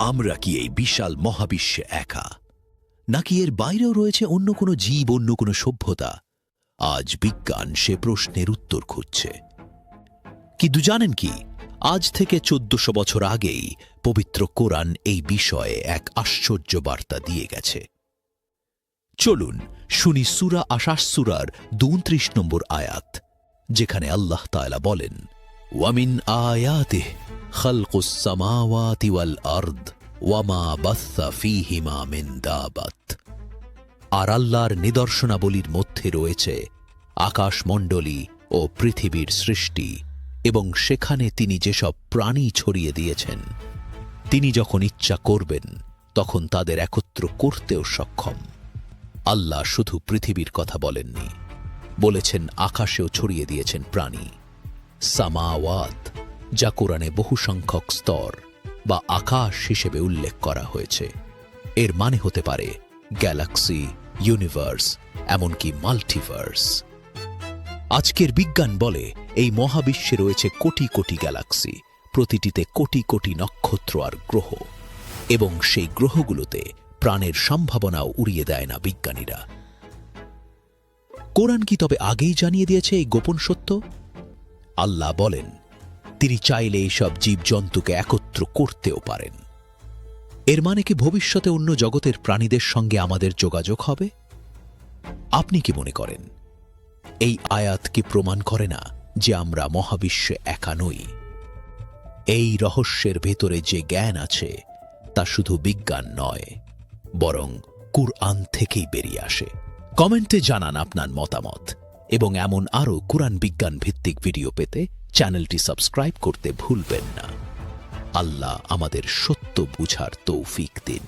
আমরা কি এই বিশাল মহাবিশ্বে একা? নাকি এর বাইরেও রয়েছে অন্য কোনো জীব, অন্য কোনো সভ্যতা? আজ বিজ্ঞান সে প্রশ্নের উত্তর খুঁজছে। কিন্তু জানেন কি, আজ থেকে চোদ্দশো বছর আগেই পবিত্র কোরআন এই বিষয়ে এক আশ্চর্য বার্তা দিয়ে গেছে। চলুন শুনি সুরা আশাস সুরার দুত্রিশ নম্বর আয়াত, যেখানে আল্লাহ তাআলা বলেন ওয়ামিন আয়াতে সামাওয়াতি ওয়াল আরদ ওয়ামা বাসসা ফীহিমা মিন দাবাত আর আল্লাহর নিদর্শনাবলীর মধ্যে রয়েছে আকাশমণ্ডলী ও পৃথিবীর সৃষ্টি, এবং সেখানে তিনি যেসব প্রাণী ছড়িয়ে দিয়েছেন, তিনি যখন ইচ্ছা করবেন, তখন তাদের একত্র করতেও সক্ষম। আল্লাহ শুধু পৃথিবীর কথা বলেননি, বলেছেন আকাশেও ছড়িয়ে দিয়েছেন প্রাণী। সামাওয়াত যা কোরআনে বহু সংখ্যক স্তর বা আকাশ হিসেবে উল্লেখ করা হয়েছে। এর মানে হতে পারে গ্যালাক্সি, ইউনিভার্স, এমনকি মাল্টিভার্স। আজকের বিজ্ঞান বলে এই মহাবিশ্বে রয়েছে কোটি কোটি গ্যালাক্সি, প্রতিটিতে কোটি কোটি নক্ষত্র আর গ্রহ। এবং সেই গ্রহগুলোতে প্রাণের সম্ভাবনাও উড়িয়ে দেয় না বিজ্ঞানীরা। কোরআন কি তবে আগেই জানিয়ে দিয়েছে এই গোপন সত্য? আল্লাহ বলেন তিনি চাইলে এইসব জীবজন্তুকে একত্র করতেও পারেন। এর মানে কি ভবিষ্যতে অন্য জগতের প্রাণীদের সঙ্গে আমাদের যোগাযোগ হবে? আপনি কি মনে করেন, এই আয়াত কি প্রমাণ করে না যে আমরা মহাবিশ্বে একা নই? এই রহস্যের ভেতরে যে জ্ঞান আছে, তা শুধু বিজ্ঞান নয়, বরং কুরআন থেকেই বেরিয়ে আসে। কমেন্টে জানান আপনার মতামত, এবং এমন আরও কোরআন বিজ্ঞান ভিত্তিক ভিডিও পেতে চ্যানেলটি সাবস্ক্রাইব করতে ভুলবেন না। আল্লাহ আমাদের সত্য বুঝার তৌফিক দিন।